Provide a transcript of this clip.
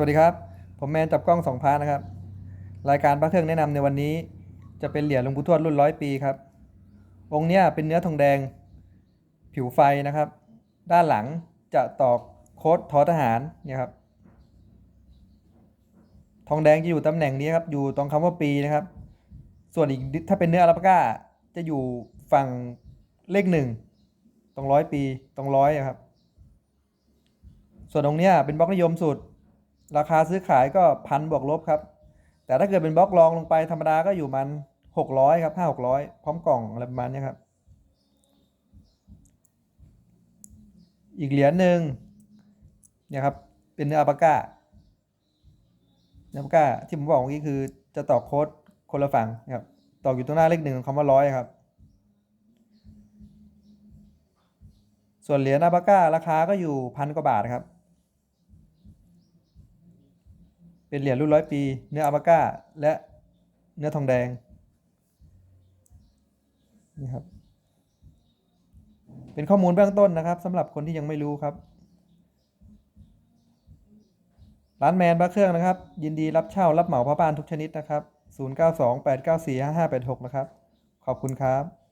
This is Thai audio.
วัสดีครับ ผมแมนจับกล้องสองพานะครับ รายการพระเครื่องแนะนำในวันนี้ จะเป็นเหรียญหลวงปู่ทวดรุ่นร้อยปีครับ องค์เนี้ยเป็นเนื้อทองแดง ผิวไฟนะครับ ด้านหลังจะตอกโค้ดทอทหารเนี่ยครับ ทองแดงจะอยู่ตำแหน่งนี้ครับ อยู่ตรงคำว่าปีนะครับ ส่วนอีกถ้าเป็นเนื้ออัลปาก้าจะอยู่ฝั่งเลขหนึ่งตรงร้อยปีตรงร้อยครับ ส่วนตรงเนี้ยเป็นบล็อกนิยมสุด ราคาซื้อขายก็พันบวกลบครับ แต่ถ้าเกิดเป็นบล็อกรองลงไปธรรมดาก็อยู่มันหกร้อยครับห้าหกร้อยพร้อมกล่องอะไรประมาณนี้ครับ อีกเหรียญหนึ่งเนี่ยครับ เป็นเนื้ออัปาก้าเนื้ออัปาก้าที่ผมบอกเมื่อกี้คือจะตอกโค้ดคนละฝั่งนะครับตอกอยู่ตรงหน้าเลขหนึ่งของคำว่าร้อยครับ ส่วนเหรียญอัปาก้าราคาก็อยู่พันกว่าบาทครับ เป็นเหรียญรุ่นร้อยปี เนื้ออัลปาก้า และเนื้อทองแดงนี่ครับ เป็นข้อมูลเบื้องต้นนะครับสำหรับคนที่ยังไม่รู้ครับ ร้านแมนพระเครื่องนะครับ ยินดีรับเช่ารับเหมาพระบ้านทุกชนิดนะครับ 0928945586 นะครับ ขอบคุณครับ